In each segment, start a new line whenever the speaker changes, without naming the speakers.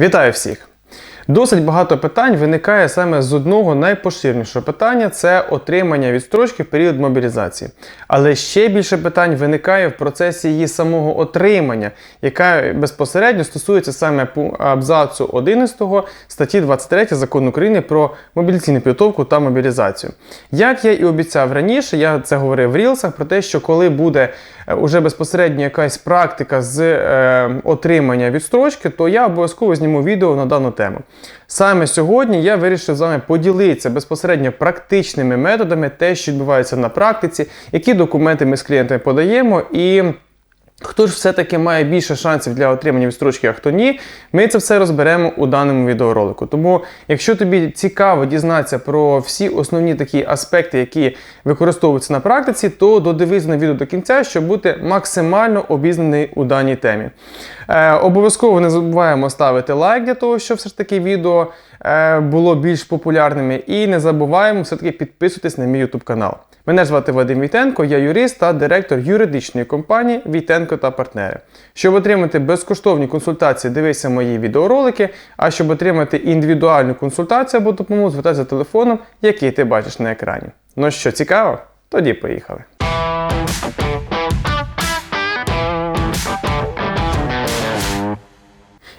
Вітаю всіх! Досить багато питань виникає саме з одного найпоширенішого питання це отримання відстрочки в період мобілізації. Але ще більше питань виникає в процесі її самого отримання, яка безпосередньо стосується саме абзацу 11 статті 23 закону України про мобілізаційну підготовку та мобілізацію. Як я і обіцяв раніше, я це говорив в рілсах про те, що коли буде е, уже безпосередньо якась практика з е, отримання відстрочки, то я обов'язково зніму відео на дану тему. Саме сьогодні я вирішив з вами поділитися безпосередньо практичними методами, те, що відбувається на практиці, які документи ми з клієнтами подаємо і. Хто ж все-таки має більше шансів для отримання відстрочки, а хто ні, ми це все розберемо у даному відеоролику. Тому, якщо тобі цікаво дізнатися про всі основні такі аспекти, які використовуються на практиці, то додивись на відео до кінця, щоб бути максимально обізнаний у даній темі. Е, обов'язково не забуваємо ставити лайк для того, щоб все ж таки відео е, було більш популярними. І не забуваємо все-таки підписуватись на мій YouTube канал. Мене звати Вадим Вітенко, я юрист та директор юридичної компанії Вітенко та партнери. Щоб отримати безкоштовні консультації, дивися мої відеоролики. А щоб отримати індивідуальну консультацію або допомогу, звертайся за телефоном, який ти бачиш на екрані. Ну що, цікаво? Тоді поїхали.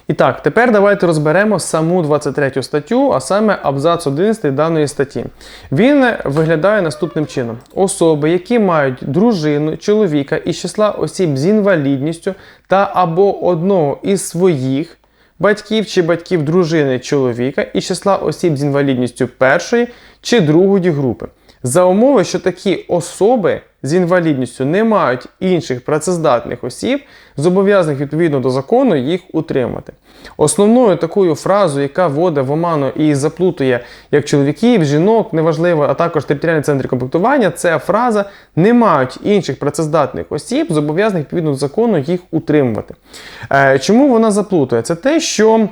І так, тепер давайте розберемо саму 23 статтю, а саме абзац 11 даної статті. Він виглядає наступним чином: особи, які мають дружину, чоловіка із числа осіб з інвалідністю та або одного із своїх батьків чи батьків дружини чоловіка із числа осіб з інвалідністю першої чи другої групи. За умови, що такі особи з інвалідністю не мають інших працездатних осіб, зобов'язаних відповідно до закону їх утримати. Основною такою фразою, яка вводить в оману і заплутує як чоловіків, жінок, неважливо, а також територіальні центри комплектування, це фраза не мають інших працездатних осіб, зобов'язаних відповідно до закону їх утримувати. Е, Чому вона заплутує? Це те, що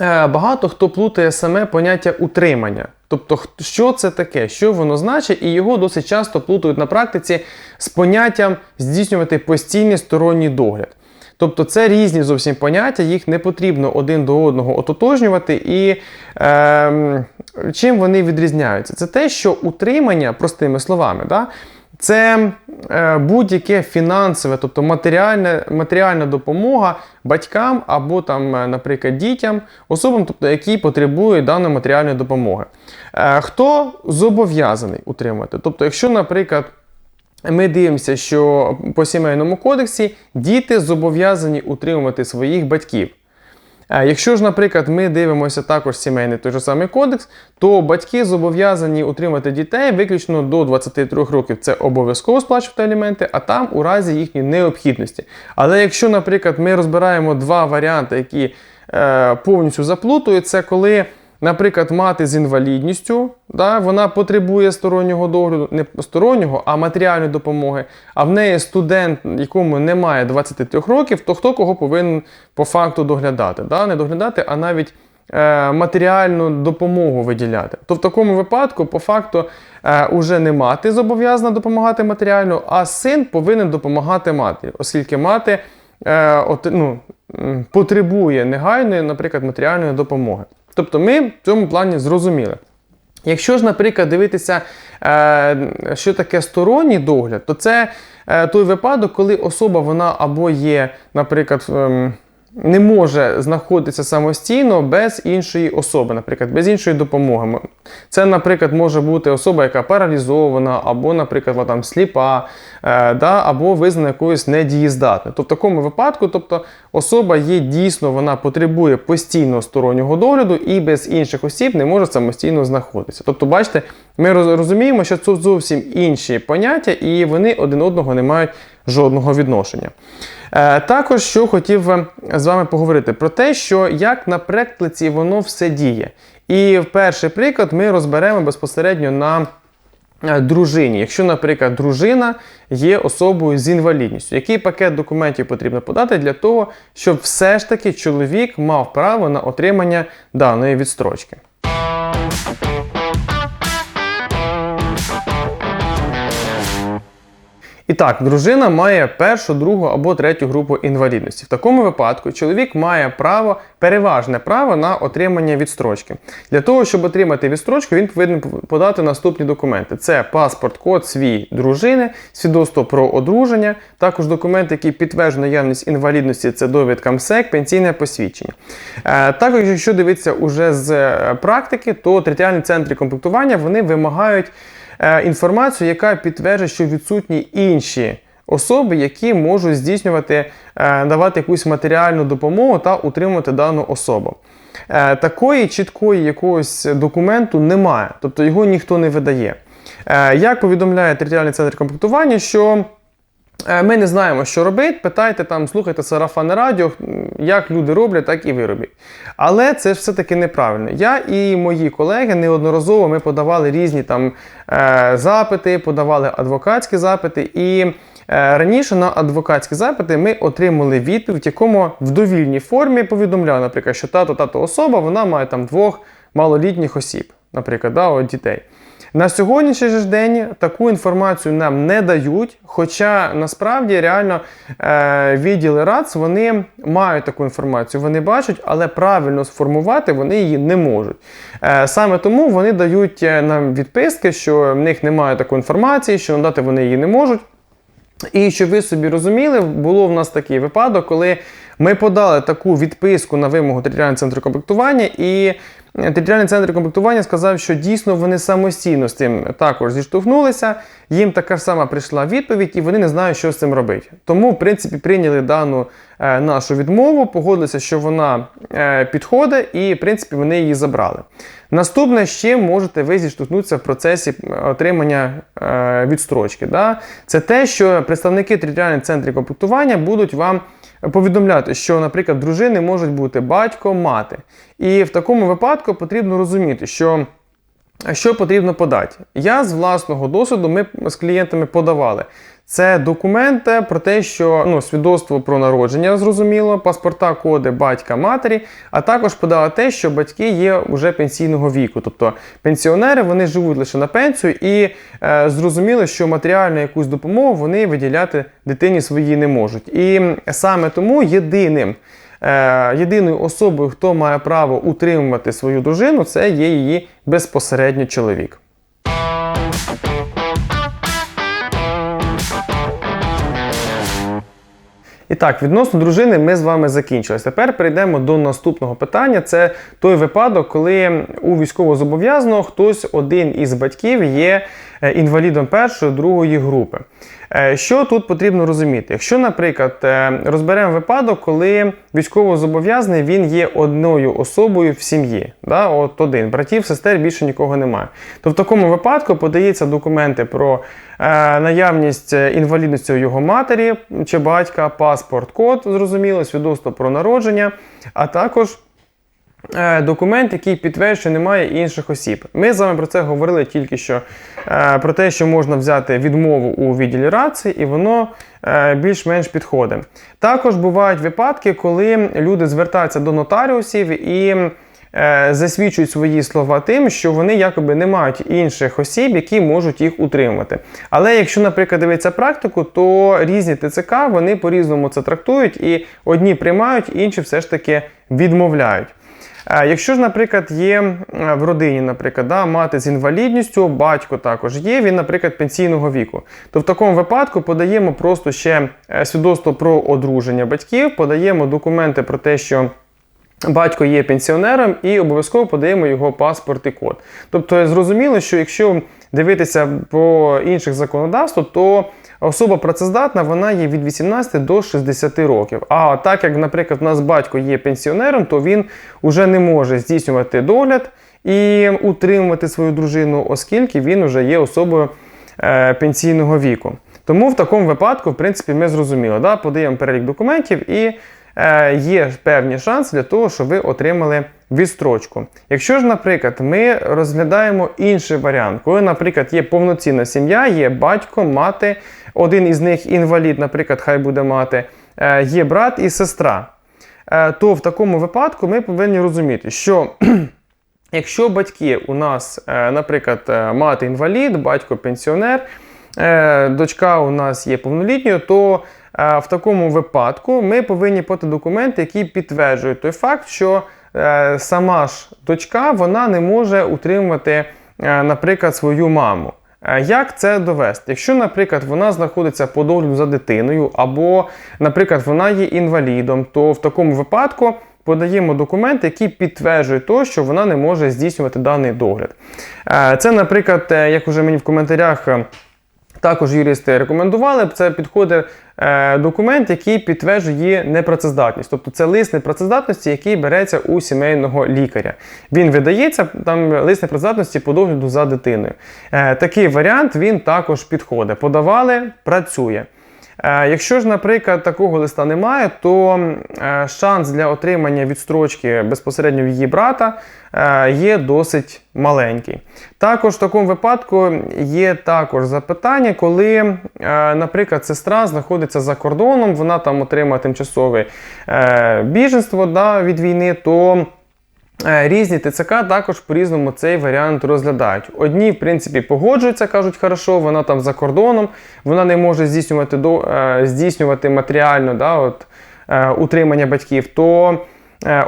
е, багато хто плутає саме поняття утримання. Тобто, що це таке, що воно значить, і його досить часто плутають на практиці з поняттям здійснювати постійний сторонній догляд. Тобто це різні зовсім поняття, їх не потрібно один до одного ототожнювати. І е, чим вони відрізняються? Це те, що утримання, простими словами, да, це е, будь-яке фінансове, тобто матеріальне, матеріальна допомога батькам або, там, е, наприклад, дітям, особам, тобто, які потребують даної матеріальної допомоги. Е, хто зобов'язаний утримувати? Тобто, якщо, наприклад, ми дивимося, що по сімейному кодексі діти зобов'язані утримувати своїх батьків. Е, Якщо ж, наприклад, ми дивимося також сімейний той же самий кодекс, то батьки зобов'язані утримати дітей виключно до 23 років. Це обов'язково сплачувати аліменти, а там у разі їхньої необхідності. Але якщо, наприклад, ми розбираємо два варіанти, які е, повністю заплутують, це коли. Наприклад, мати з інвалідністю, да, вона потребує стороннього догляду, не стороннього, а матеріальної допомоги. А в неї студент, якому немає 23 років, то хто кого повинен по факту доглядати? Да? Не доглядати, а навіть е, матеріальну допомогу виділяти. То в такому випадку, по факту, е, уже не мати зобов'язана допомагати матеріально, а син повинен допомагати матері, оскільки мати е, от, ну, потребує негайної, наприклад, матеріальної допомоги. Тобто ми в цьому плані зрозуміли. Якщо ж, наприклад, дивитися, е, що таке сторонній догляд, то це е, той випадок, коли особа вона або є, наприклад, ем, не може знаходитися самостійно без іншої особи, наприклад, без іншої допомоги. Це, наприклад, може бути особа, яка паралізована, або, наприклад, вона там сліпа, е, да, або визнана якоюсь недієздатною. То в такому випадку, тобто особа є дійсно, вона потребує постійного стороннього догляду і без інших осіб не може самостійно знаходитися. Тобто, бачите, ми розуміємо, що це зовсім інші поняття, і вони один одного не мають жодного відношення. Е, Також що хотів з вами поговорити про те, що як на практиці воно все діє. І перший приклад ми розберемо безпосередньо на е, дружині. Якщо, наприклад, дружина є особою з інвалідністю, який пакет документів потрібно подати для того, щоб все ж таки чоловік мав право на отримання даної відстрочки. І так, дружина має першу, другу або третю групу інвалідності. В такому випадку чоловік має право, переважне право на отримання відстрочки. Для того, щоб отримати відстрочку, він повинен подати наступні документи: це паспорт, код свій дружини, свідоцтво про одруження, також документи, які підтверджують наявність інвалідності, це довідка МСЕК, пенсійне посвідчення. Е, Також, якщо дивитися уже з е, практики, то територіальні центри комплектування вони вимагають інформацію, яка підтверджує, що відсутні інші особи, які можуть здійснювати, е, давати якусь матеріальну допомогу та утримувати дану особу. Е, Такої чіткої якогось документу немає, тобто його ніхто не видає. Е, Як повідомляє територіальний центр комплектування, що Е, Ми не знаємо, що робити. Питайте там, слухайте сарафане радіо, як люди роблять, так і ви робіть. Але це ж все-таки неправильно. Я і мої колеги неодноразово ми подавали різні там е, запити, подавали адвокатські запити. І е, раніше на адвокатські запити ми отримали відповідь, в якому в довільній формі повідомляли, наприклад, що тато тато особа вона має там двох малолітніх осіб, наприклад, да, от дітей. На сьогоднішній ж день таку інформацію нам не дають, хоча насправді реально е, відділи РАЦ вони мають таку інформацію, вони бачать, але правильно сформувати вони її не можуть. Е, саме тому вони дають е, нам відписки, що в них немає такої інформації, що надати вони її не можуть. І щоб ви собі розуміли, було в нас такий випадок, коли ми подали таку відписку на вимогу територіального центру комплектування, і територіальний центр комплектування сказав, що дійсно вони самостійно з цим також зіштовхнулися. Їм така ж сама прийшла відповідь, і вони не знають, що з цим робити. Тому, в принципі, прийняли дану е, нашу відмову, погодилися, що вона е, підходить, і в принципі вони її забрали. Наступне, чим можете ви зіштовхнутися в процесі отримання е, відстрочки. Да? Це те, що представники територіальних центрів комплектування будуть вам повідомляти, що, наприклад, дружини можуть бути батько, мати. І в такому випадку потрібно розуміти, що. Що потрібно подати? Я з власного досвіду ми з клієнтами подавали. Це документи про те, що ну, свідоцтво про народження, зрозуміло, паспорта, коди батька, матері, а також подали те, що батьки є вже пенсійного віку. Тобто пенсіонери вони живуть лише на пенсію і е, зрозуміли, що матеріальну якусь допомогу вони виділяти дитині своїй не можуть. І саме тому єдиним. Е, єдиною особою, хто має право утримувати свою дружину, це є її безпосередньо чоловік. І так, відносно дружини ми з вами закінчили. Тепер перейдемо до наступного питання. Це той випадок, коли у військовозобов'язаного хтось один із батьків є е, інвалідом першої, другої групи. Е, Що тут потрібно розуміти? Якщо, наприклад, е, розберемо випадок, коли військовозобов'язаний він є одною особою в сім'ї, да? от один, братів, сестер більше нікого немає. То в такому випадку подаються документи про наявність інвалідності у його матері чи батька, паспорт, код, зрозуміло, свідоцтво про народження, а також. Е, Документ, який підтверджує, що немає інших осіб. Ми з вами про це говорили тільки що е, про те, що можна взяти відмову у відділі рації, і воно е, більш-менш підходить. Також бувають випадки, коли люди звертаються до нотаріусів і е, засвідчують свої слова тим, що вони якоби не мають інших осіб, які можуть їх утримувати. Але якщо, наприклад, дивитися практику, то різні ТЦК вони по-різному це трактують, і одні приймають, інші все ж таки відмовляють. Е, Якщо ж, наприклад, є е, в родині, наприклад, да, мати з інвалідністю, батько також є, він, наприклад, пенсійного віку, то в такому випадку подаємо просто ще е, свідоцтво про одруження батьків, подаємо документи про те, що. Батько є пенсіонером і обов'язково подаємо його паспорт і код. Тобто зрозуміло, що якщо дивитися по інших законодавствах, то особа працездатна вона є від 18 до 60 років. А так як, наприклад, у нас батько є пенсіонером, то він вже не може здійснювати догляд і утримувати свою дружину, оскільки він вже є особою е, пенсійного віку. Тому в такому випадку, в принципі, ми зрозуміли, да? подаємо перелік документів і є певні шанси для того, щоб ви отримали відстрочку. Якщо ж, наприклад, ми розглядаємо інший варіант, коли, наприклад, є повноцінна сім'я, є батько, мати, один із них інвалід, наприклад, хай буде мати, е, є брат і сестра, е, то в такому випадку ми повинні розуміти, що Якщо батьки у нас, е, наприклад, е, мати інвалід, батько пенсіонер, е, дочка у нас є повнолітньою, то е, в такому випадку ми повинні подати документи, які підтверджують той факт, що е, сама ж дочка вона не може утримувати, е, наприклад, свою маму. Е, Як це довести? Якщо, наприклад, вона знаходиться по догляду за дитиною, або, наприклад, вона є інвалідом, то в такому випадку подаємо документи, які підтверджують то, що вона не може здійснювати даний догляд. Е, Це, наприклад, е, як уже мені в коментарях. Також юристи рекомендували, це підходить е, документ, який підтверджує непрацездатність. Тобто це лист непрацездатності, який береться у сімейного лікаря. Він видається, там лист непрацездатності по догляду за дитиною. Е, такий варіант він також підходить. Подавали, працює. Е, Якщо ж, наприклад, такого листа немає, то е, шанс для отримання відстрочки безпосередньо в її брата е, є досить маленький. Також в такому випадку є також запитання, коли, наприклад, сестра знаходиться за кордоном, вона там отримає тимчасове біженство да, від війни, то Різні ТЦК також по-різному цей варіант розглядають. Одні, в принципі, погоджуються, кажуть, хорошо, вона там за кордоном, вона не може здійснювати до, е, здійснювати матеріально да, от, е, утримання батьків. То е,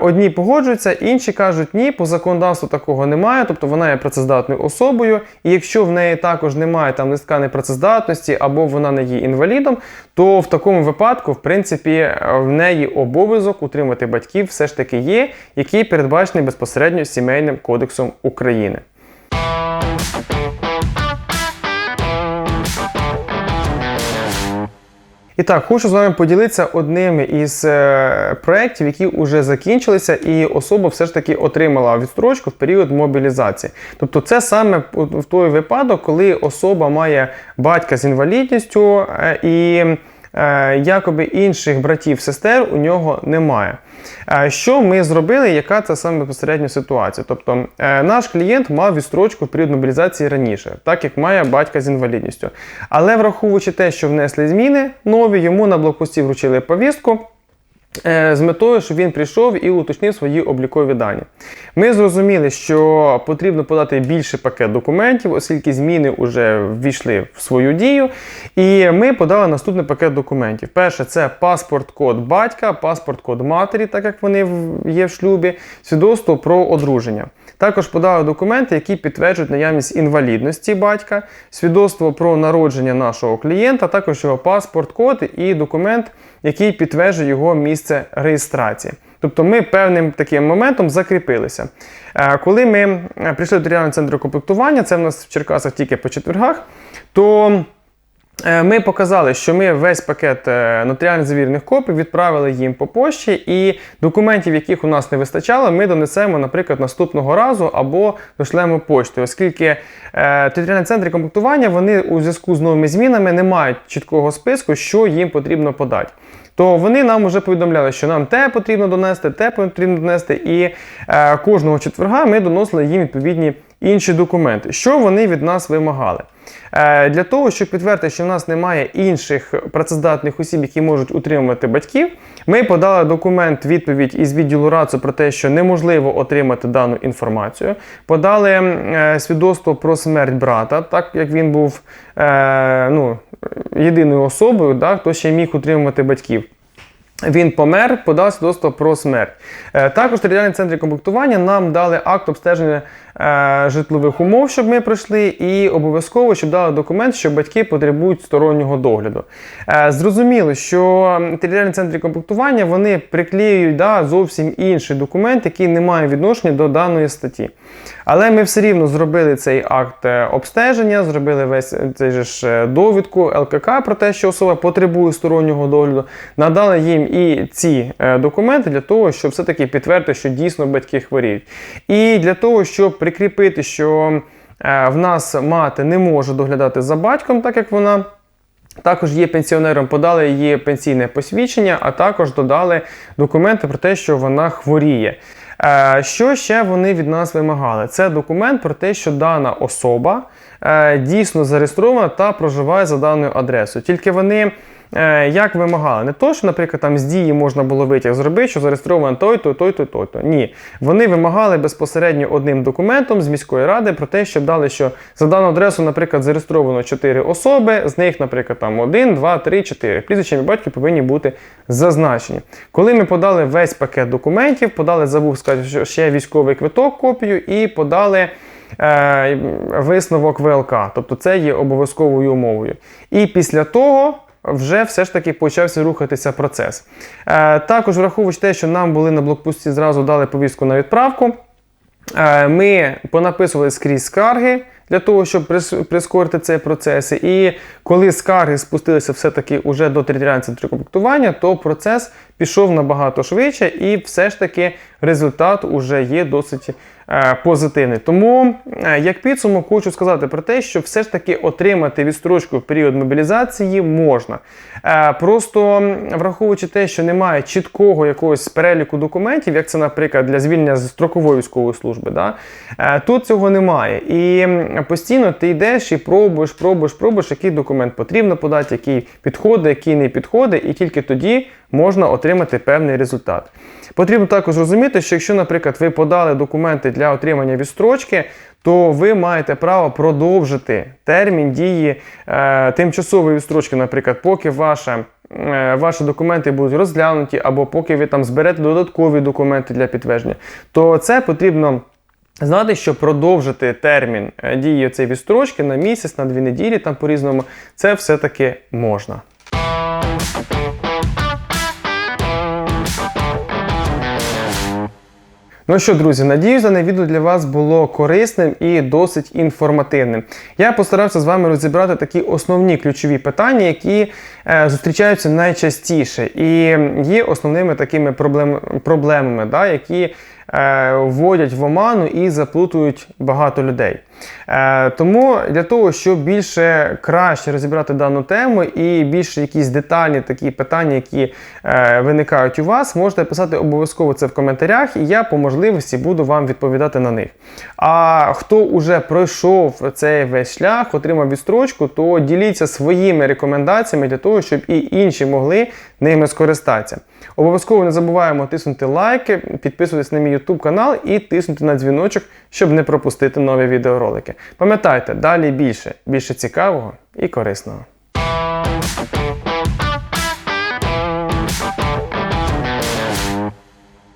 одні погоджуються, інші кажуть, ні, по законодавству такого немає, тобто вона є працездатною особою. І якщо в неї також немає там листка непрацездатності або вона не є інвалідом, то в такому випадку, в принципі, е, в неї обов'язок утримати батьків все ж таки є, який передбачений безпосередньо сімейним кодексом України. І так, хочу з вами поділитися одним із е, проєктів, які вже закінчилися, і особа все ж таки отримала відстрочку в період мобілізації. Тобто, це саме в той випадок, коли особа має батька з інвалідністю е, і якоби інших братів, сестер у нього немає. Е, Що ми зробили, яка це саме безпосередньо ситуація? Тобто е, наш клієнт мав відстрочку в період мобілізації раніше, так як має батька з інвалідністю. Але враховуючи те, що внесли зміни нові, йому на блокпості вручили повістку. Е, З метою, щоб він прийшов і уточнив свої облікові дані. Ми зрозуміли, що потрібно подати більше пакет документів, оскільки зміни вже ввійшли в свою дію. І ми подали наступний пакет документів. Перше, це паспорт-код батька, паспорт-код матері, так як вони є в шлюбі, свідоцтво про одруження. Також подали документи, які підтверджують наявність інвалідності батька, свідоцтво про народження нашого клієнта, також його паспорт-код і документ, який підтверджує його місце реєстрації. Тобто ми певним таким моментом закріпилися. Е, Коли ми е, прийшли до територіального центру комплектування, це в нас в Черкасах тільки по четвергах, то Ми показали, що ми весь пакет е, нотаріально завірених копій відправили їм по пошті, і документів, яких у нас не вистачало, ми донесемо, наприклад, наступного разу або дошлемо поштою, оскільки е, територіальні центри комплектування вони у зв'язку з новими змінами не мають чіткого списку, що їм потрібно подати. То вони нам вже повідомляли, що нам те потрібно донести, те потрібно донести, і е, кожного четверга ми доносили їм відповідні інші документи, що вони від нас вимагали. Е, Для того, щоб підтвердити, що в нас немає інших працездатних осіб, які можуть утримувати батьків, ми подали документ відповідь із відділу РАЦУ про те, що неможливо отримати дану інформацію. Подали е, свідоцтво про смерть брата, так як він був е, ну, єдиною особою, да, хто ще міг утримувати батьків. Він помер, подав свідоцтво про смерть. Е, Також в територіальній центрі комплектування нам дали акт обстеження е, житлових умов, щоб ми пройшли, і обов'язково, щоб дали документ, що батьки потребують стороннього догляду. Е, Зрозуміло, що територіальні центри комплектування вони приклеюють да, зовсім інший документ, який не має відношення до даної статті. Але ми все рівно зробили цей акт обстеження, зробили весь цей же ж довідку ЛКК про те, що особа потребує стороннього догляду, надали їм і ці е, документи для того, щоб все-таки підтвердити, що дійсно батьки хворіють. І для того, щоб прикріпити, що е, в нас мати не може доглядати за батьком, так як вона. Також є пенсіонером, подали її пенсійне посвідчення, а також додали документи про те, що вона хворіє. Е, Що ще вони від нас вимагали? Це документ про те, що дана особа дійсно зареєстрована та проживає за даною адресою. Тільки вони як вимагали. Не то, що, наприклад, там з дії можна було витяг зробити, що зареєстровано той-то, той-то, той-то. Ні. Вони вимагали безпосередньо одним документом з міської ради про те, щоб дали, що за дану адресу, наприклад, зареєстровано 4 особи, з них, наприклад, там 1, 2, 3, 4. Прізвища і батьки повинні бути зазначені. Коли ми подали весь пакет документів, подали, забув сказати, що ще військовий квиток, копію, і подали. е, Висновок ВЛК, тобто це є обов'язковою умовою. І після того вже все ж таки почався рухатися процес. Е, Також враховуючи те, що нам були на блокпості, зразу дали повістку на відправку. Е, Ми понаписували скрізь скарги для того, щоб прискорити цей процес. І коли скарги спустилися все-таки уже до територіального центру комплектування, то процес пішов набагато швидше, і все ж таки результат уже є досить позитивний. Тому, е, як підсумок, хочу сказати про те, що все ж таки отримати відстрочку в період мобілізації можна. Е, Просто враховуючи те, що немає чіткого якогось переліку документів, як це, наприклад, для звільнення з строкової військової служби, да? е, тут цього немає. І постійно ти йдеш і пробуєш, пробуєш, пробуєш, який документ потрібно подати, який підходить, який не підходить, і тільки тоді можна отримати певний результат. Потрібно також розуміти, що якщо, наприклад, ви подали документи для отримання відстрочки, то ви маєте право продовжити термін дії е, тимчасової відстрочки, наприклад, поки ваша. е, Ваші документи будуть розглянуті, або поки ви там зберете додаткові документи для підтвердження, то це потрібно знати, що продовжити термін е, дії цієї відстрочки на місяць, на дві неділі, там по-різному, це все-таки можна. Ну що, друзі, надіюсь, дане відео для вас було корисним і досить інформативним. Я постарався з вами розібрати такі основні ключові питання, які е, зустрічаються найчастіше, і є основними такими проблем, проблемами, да, які вводять в оману і заплутують багато людей. Е, тому для того, щоб більше краще розібрати дану тему і більше якісь детальні такі питання, які е, виникають у вас, можете писати обов'язково це в коментарях, і я по можливості буду вам відповідати на них. А хто вже пройшов цей весь шлях, отримав відстрочку, то діліться своїми рекомендаціями для того, щоб і інші могли ними скористатися. Обов'язково не забуваємо тиснути лайки, підписуватись на мій YouTube канал і тиснути на дзвіночок, щоб не пропустити нові відеоролики. Пам'ятайте, далі більше, більше цікавого і корисного.